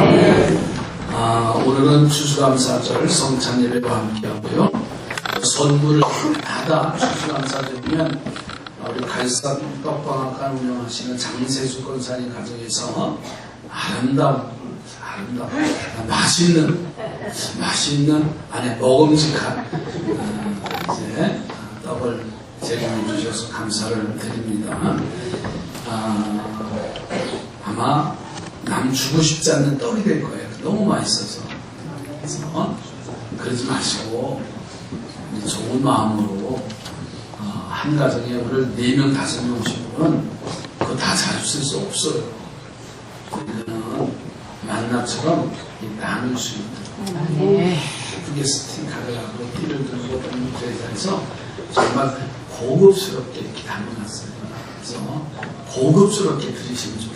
아, 오늘은 추수감사절 성찬 예배와 함께 하고요. 선물을 받아 추수감사절이면 우리 갈산 떡방학관 운영하시는 장세수 권사님 가정에서 아름다운 아름다운 맛있는 맛있는 안에 먹음직한 어, 이제 떡을 제공해 주셔서 감사를 드립니다. 아, 아마 남 주고 싶지 않는 떡이 될 거예요. 너무 맛있어서. 그래서 그러지 마시고 좋은 마음으로 어, 한 가정에 오늘 네명 다섯 명 오신 분은 그거 다잘쓸수 없어요. 이거는 만나처럼 이 나눌 수 있는 예쁘게 스티커를 하고 띠를 들고 등록돼서 해서 정말 고급스럽게 이렇게 담아놨어요. 그래서 고급스럽게 드리시면 좋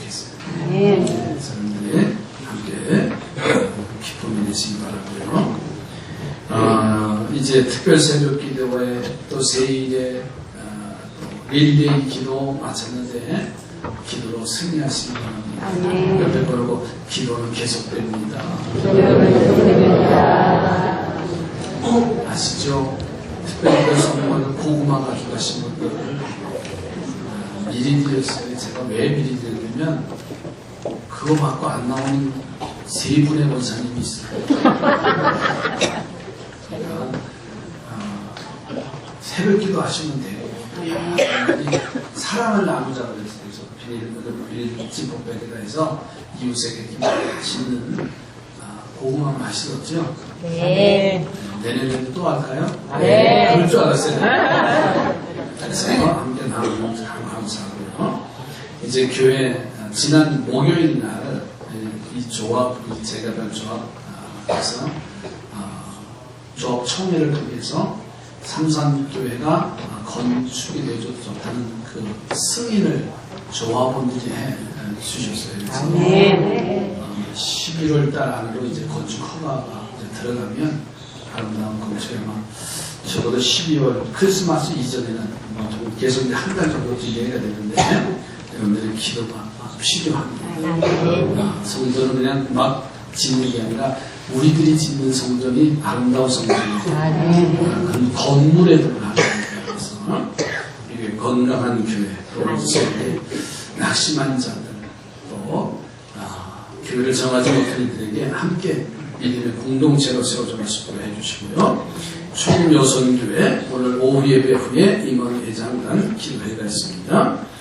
네, 여러분들이 함께 기쁨이 되시기 바라고요. 아, 이제 특별 새벽 기도회 또 세일에 아, 또 릴레이 기도 마쳤는데 기도로 승리하시기 바랍니다. 옆에 걸고 기도는 계속됩니다. 아시죠? 특별히 그 성공을 고구마 가져가신 분들 아, 미리 드렸어요. 제가 왜 미리 드렸냐면 그거 받고 안 나오는 세 분의 원사님이 있어요. 그러니까 아, 새벽 기도 하시면 돼요. 사랑을 나누자 그랬어요. 그래서 비닐, 비닐 찜법백에다 해서 이웃에게 맛있는 아, 고구마 맛있었죠? 네. 내년에도 또 할까요? 네. 그럴 줄 알았어요. 그래서 함께 나누면 참 감사하고요. 이제 교회 아, 지난 목요일 날 이 조합, 이 재개발 조합에서 아, 조합 총회를 통해서 삼산교회가 아, 건축이 되어도 좋다는 그 승인을 조합원들이 해 주셨어요. 그래서 어, 11월 달 안으로 이제 건축 허가가 이제 들어가면 아름다운 건축에 막 적어도 12월 크리스마스 이전에는 계속 이제 한 달 정도 진행이 되는데 여러분들의 기도가 필요합니다. 아, 성전은 그냥 막 짓는 게 아니라 우리들이 짓는 성전이 아름다운 성전이고 아, 그런 건물에 들어가는 거예요. 그래서 이게 건강한 교회 또 낙심한 자들 또 아, 교회를 정하지 못한 이들에게 함께 믿음의 공동체로 세워져 말씀을 해주시고요. 총여선교회 오늘 오후 예배 후에 임원 회장단 기도회가 있습니다.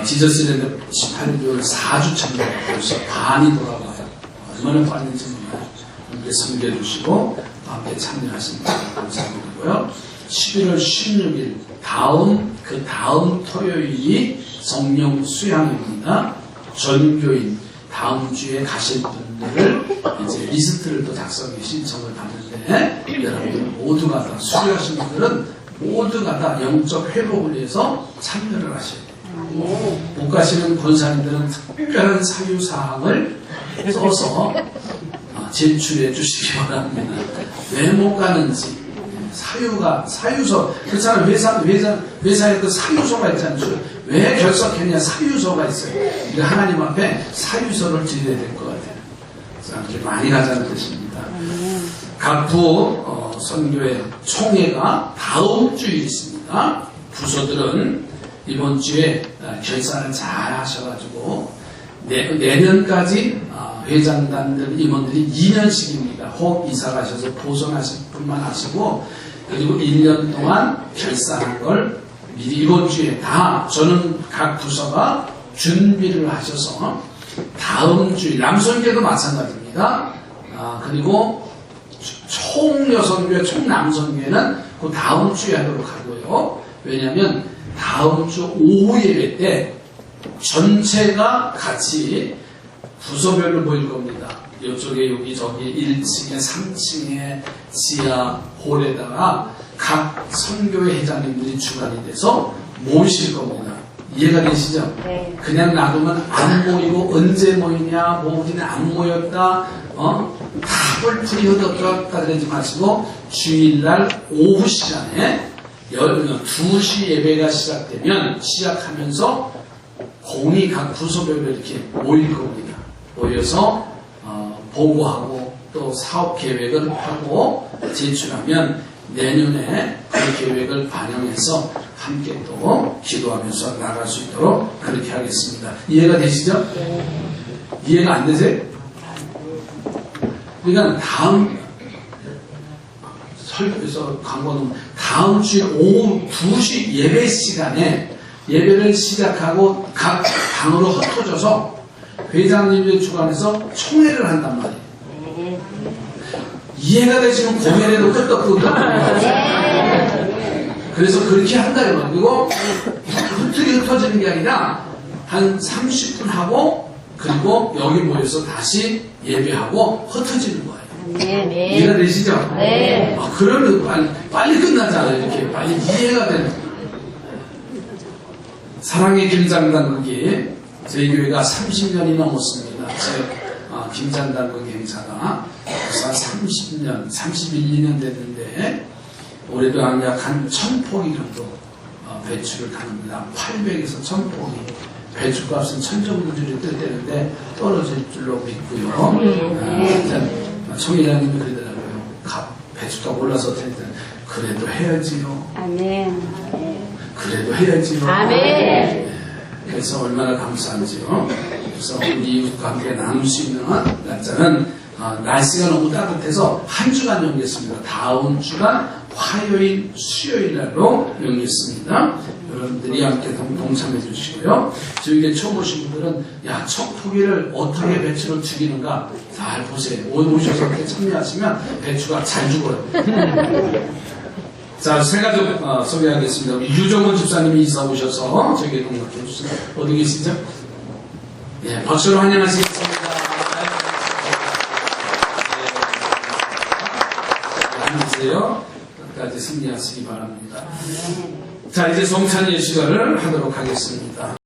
아, 지저스랜드 18일교를 4주 참여하고 벌써 반이 돌아가요. 얼마나 빠른지 몰라요. 함께 섬겨주시고 함께 참여하십니다. 감사드리고요. 11월 16일 다음 그 다음 토요일이 성령 수양입니다. 전교인 다음 주에 가실 분들을 이제 리스트를 또 작성해 신청을 받는데 여러분 모두가 다 수료하신 분들은 모두가 다 영적 회복을 위해서 참여를 하셔야 돼요. 못 가시는 권사님들은 특별한 사유사항을 써서 아, 제출해 주시기 바랍니다. 왜 못 가는지. 사유가 사유서. 그렇잖아요 회사 회사 회사에 그 사유서가 않죠 왜 결석했냐. 사유서가 있어요. 이거 하나님 앞에 사유서를 드려야 될 것 같아요. 이렇게 많이 가자는 뜻입니다. 각부 어, 선교회 총회가 다음 주에 있습니다. 부서들은 이번 주에 어, 결산을 잘 하셔가지고 내, 내년까지 아, 회장단들 임원들이 2년씩입니다. 혹 이사 가셔서 보존하실 뿐만 하시고 그리고 1년 동안 결산한 걸 미리 이번 주에 다 저는 각 부서가 준비를 하셔서 다음 주에 남선교도 마찬가지입니다. 아, 그리고 총여선교회, 총남선교회는 그 다음 주에 하도록 하고요. 왜냐하면 다음 주 오후 예배 때 전체가 같이 부서별로 모일 겁니다. 이쪽에 여기 저기 1층에 3층에 지하 홀에다가 각 선교회 회장님들이 주관이 돼서 모이실 겁니다. 이해가 되시죠? 네. 그냥 놔두면 안 모이고 언제 모이냐, 뭐 우리는 안 모였다, 어? 다 뿔풀이 흩어졌다 그러지 마시고 주일날 오후 시간에 2시 예배가 시작되면 시작하면서 공이 각 부서별로 이렇게 모일 겁니다. 모여서 어, 보고하고 또 사업 계획을 하고 제출하면 내년에 그 계획을 반영해서 함께 또 기도하면서 나갈 수 있도록 그렇게 하겠습니다. 이해가 되시죠? 이해가 안 되세요? 그러니까 다음 설교에서 광고는 다음 주에 오후 2시 예배 시간에 예배를 시작하고 각 방으로 흩어져서 회장님의 주관에서 총회를 한단 말이에요. 이해가 되시면 고개라도 끄떡끄떡 그래서 그렇게 한다 이거 그리고 흩어게 흩어지는 게 아니라 한 30분 하고 그리고 여기 모여서 다시 예배하고 흩어지는 거예요. 네, 이해가 네. 되시죠? 네. 아, 그러면 빨리, 빨리 끝나잖아요. 이렇게 빨리 이해가 되는. 사랑의 김장단극이 저희 교회가 30년이 넘었습니다. 제 아, 김장단극 행사가 벌써 30년, 31, 2년 됐는데 올해도 약한 1000포기 정도 어, 배출을 가능합니다. 800에서 1000포기. 배추값은 천 정도 줄이 뜨되는데 떨어질 줄로 믿고요. 아, 청일장님이 그러더라고요. 값, 배추값 올라서 텐데 그래도 해야지요. 아멘. 그래도 해야지요. 아멘. 그래서 얼마나 감사한지요. 그래서 우리 이웃과 함께 나눌 수 있는 날짜는 아, 날씨가 너무 따뜻해서 한 주간 연기했습니다. 다음 주간 화요일, 수요일 날로 연기했습니다. 여러분들이 함께 동, 동참해 주시고요. 저에게 처음 오신 분들은 야, 첫 포기를 어떻게 배추를 죽이는가 잘 보세요. 오셔서 이렇게 참여하시면 배추가 잘 죽어요. 자, 세 가족 어, 소개하겠습니다. 유정원 집사님이 이사 오셔서 저에게 동락해 주시면 어디 계시죠? 예, 박수로 환영하시겠습니다. 앉으세요. 승리하시기 바랍니다. 자, 이제 성찬 예시가를 하도록 하겠습니다.